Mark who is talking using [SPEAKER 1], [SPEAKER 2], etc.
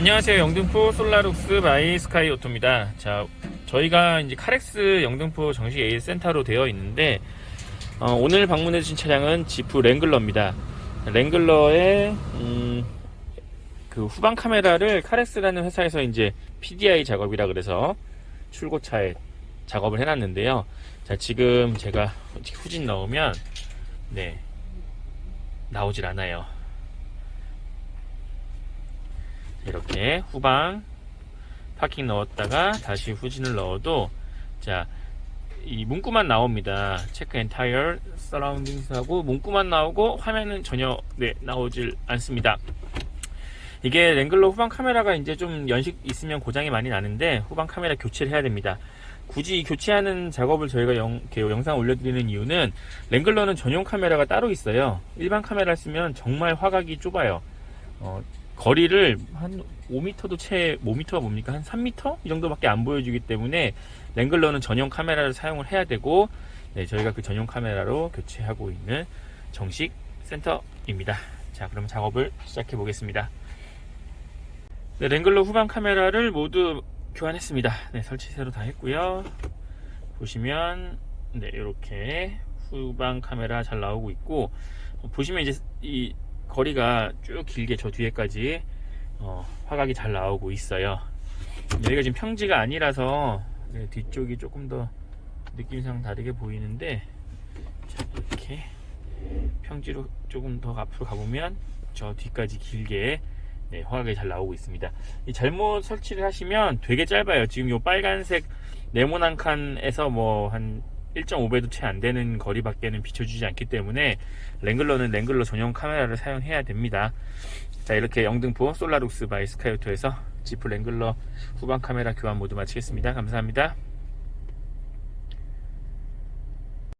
[SPEAKER 1] 안녕하세요. 영등포 솔라룩스 바이 스카이 오토입니다. 자, 저희가 이제 카렉스 영등포 정식 AS 센터로 되어 있는데, 어, 오늘 방문해 주신 차량은 지프 랭글러입니다. 랭글러의, 음, 그 후방 카메라를 카렉스라는 회사에서 이제 PDI 작업이라 그래서 출고차에 작업을 해 놨는데요. 자, 지금 제가 후진 넣으면, 네, 나오질 않아요. 이렇게 후방 파킹 넣었다가 다시 후진을 넣어도 자 이 문구만 나옵니다. 체크 엔타이어 서라운딩스하고 문구만 나오고 화면은 전혀 네 나오질 않습니다. 이게 랭글러 후방 카메라가 이제 좀 연식 있으면 고장이 많이 나는데 후방 카메라 교체를 해야 됩니다. 굳이 이 교체하는 작업을 저희가 영, 영상 올려드리는 이유는 랭글러는 전용 카메라가 따로 있어요. 일반 카메라 쓰면 정말 화각이 좁아요. 어, 거리를 한 5m도 채 5m가 뭡니까 한 3m 이 정도밖에 안 보여주기 때문에 랭글러는 전용 카메라를 사용을 해야 되고 네, 저희가 그 전용 카메라로 교체하고 있는 정식 센터입니다. 자, 그럼 작업을 시작해 보겠습니다. 네, 랭글러 후방 카메라를 모두 교환했습니다. 네, 설치 새로 다 했고요. 보시면 네, 이렇게 후방 카메라 잘 나오고 있고 어, 보시면 이제 이 거리가 쭉 길게 저 뒤에까지 어, 화각이 잘 나오고 있어요. 여기가 지금 평지가 아니라서 네, 뒤쪽이 조금 더 느낌상 다르게 보이는데 자, 이렇게 평지로 조금 더 앞으로 가보면 저 뒤까지 길게 네, 화각이 잘 나오고 있습니다. 이 잘못 설치를 하시면 되게 짧아요. 지금 요 빨간색 네모난 칸에서 뭐 한 1.5배도 채 안 되는 거리밖에는 비춰주지 않기 때문에 랭글러는 랭글러 전용 카메라를 사용해야 됩니다. 자 이렇게 영등포 솔라룩스 바이 스카이오토에서 지프 랭글러 후방 카메라 교환 모두 마치겠습니다. 감사합니다.